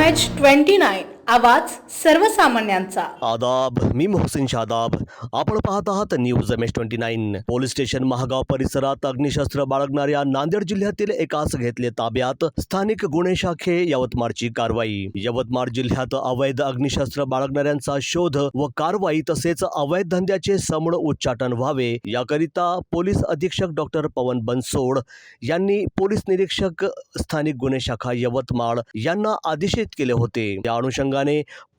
H twenty nine आवाज सर्वसामान्यांचा. आदाब मी मोहसिन शादाब. आपण पाहत आहात news M S twenty nine. Police station Mahagaon परिसरात अग्निशस्त्र बाळगणाऱ्या नांदेड जिल्ह्यातील एकास घेतले ताब्यात. स्थानिक गुन्हे शाखे यवतमाळची कारवाई. यवतमाळ जिल्ह्यात अवैध अग्निशस्त्र बाळगणाऱ्यांचा शोध व कारवाई तसेच अवैध धंद्याचे समूळ उच्चाटन व्हावे. याकरिता पोलीस अधीक्षक डॉक्टर पवन बनसोड यांनी पोलीस निरीक्षक स्थानिक गुन्हे शाखा यवतमाळ यांना आदेशित केले होते. या अनुषंगाने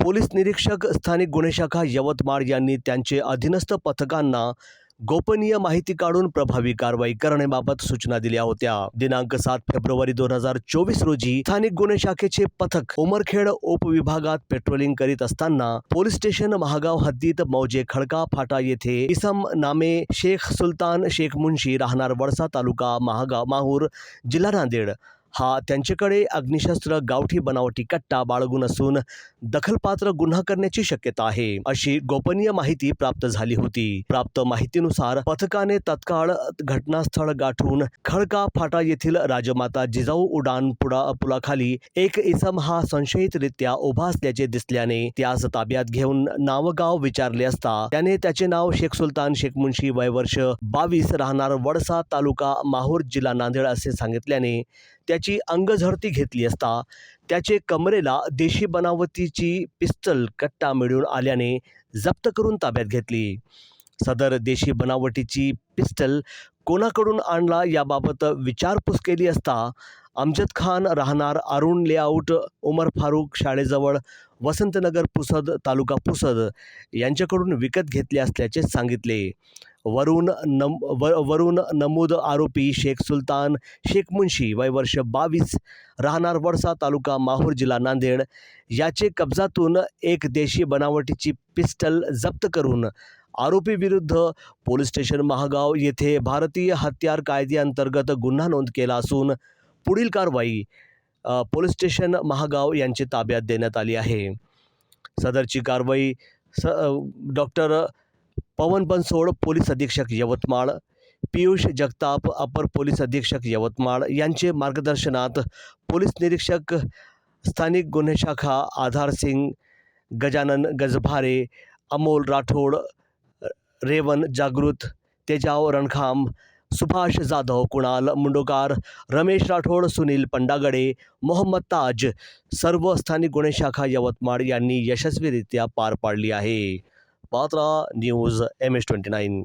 पोलीस निरीक्षक स्थानिक गुन्हे शाखा यवतमाळ यांनी त्यांचे अधीनस्थ पथकांना गोपनीय माहिती काढून प्रभावी कारवाई करण्याबाबत सूचना दिल्या होत्या. दिनांक सात फेब्रुवारी दोन हजार चोवीस रोजी स्थानिक गुन्हे शाखेचे पथक उमरखेड उपविभागात पेट्रोलिंग करीत असताना पोलीस स्टेशन महागाव हद्दीत मौजे खडका फाटा येथे इसम नामे शेख सुलतान शेख मुन्शी राहणार वडसा तालुका महागाव माहूर जिल्हा नांदेड. हा त्यांच्याकडे अग्निशस्त्र गावठी बनावटी कट्टा बाळगून असून दखलपात्र गुन्हा करण्याची शक्यता आहे. अशी गोपनीय माहिती प्राप्त झाली होती. प्राप्त माहितीनुसार पथकाने तत्काळ घटनास्थळ गाठून खडका फाटा येथील राजमाता जिजाऊ उडान पुडा पुलाखाली एक इसम हा संशयितरित्या उभा असल्याचे दिसल्याने त्यास ताब्यात घेऊन नावगाव विचारले असता त्याने त्याचे नाव शेख सुलतान शेख मुन्शी वय वर्ष बावीस राहणार वडसा तालुका माहूर जिल्हा नांदेड असे सांगितल्याने त्याची अंगझडती घेतली असता त्याचे कमरेला देशी बनावटीची पिस्तल कट्टा मिळून आल्याने जप्त करून ताब्यात घेतली. सदर देशी बनावटीची पिस्टल कोणाकडून आणला याबाबत विचारपूस केली असता अमजद खान राहणार अरुण लेआउट उमर फारूक शाळेजवळ वसंतनगर पुसद तालुका पुसद यांच्याकडून विकत घेतले असल्याचे सांगितले. वरून नम व वरून नमूद आरोपी शेख सुलतान शेख मुन्शी वय वर्ष बावीस राहणार वडसा तालुका माहूर जिल्हा नांदेड. याचे कब्जातून एक देशी बनावटीची पिस्टल जप्त करून आरोपीविरुद्ध पोलीस स्टेशन महागाव येथे भारतीय हत्यार कायद्याअंतर्गत गुन्हा नोंद केला असून पुढील कारवाई पोलीस स्टेशन महागाव यांचे ताब्यात देण्यात आली आहे. सदरची कारवाई स डॉक्टर पवन बनसोड पोलीस अधीक्षक यवतमाळ पियुष जगताप अपर पोलीस अधीक्षक यवतमाळ यांचे मार्गदर्शनात पोलीस निरीक्षक स्थानिक गुन्हे शाखा आधार सिंग गजानन गजभारे अमोल राठोड रेवन जागृत तेजाव रणखाम सुभाष जाधव कुणाल मुंडोकार रमेश राठोड सुनील पंडागडे मोहम्मद ताज सर्व स्थानिक गुन्हे शाखा यवतमाळ यांनी यशस्वीरित्या पार पाडली आहे. Patra news M S twenty nine.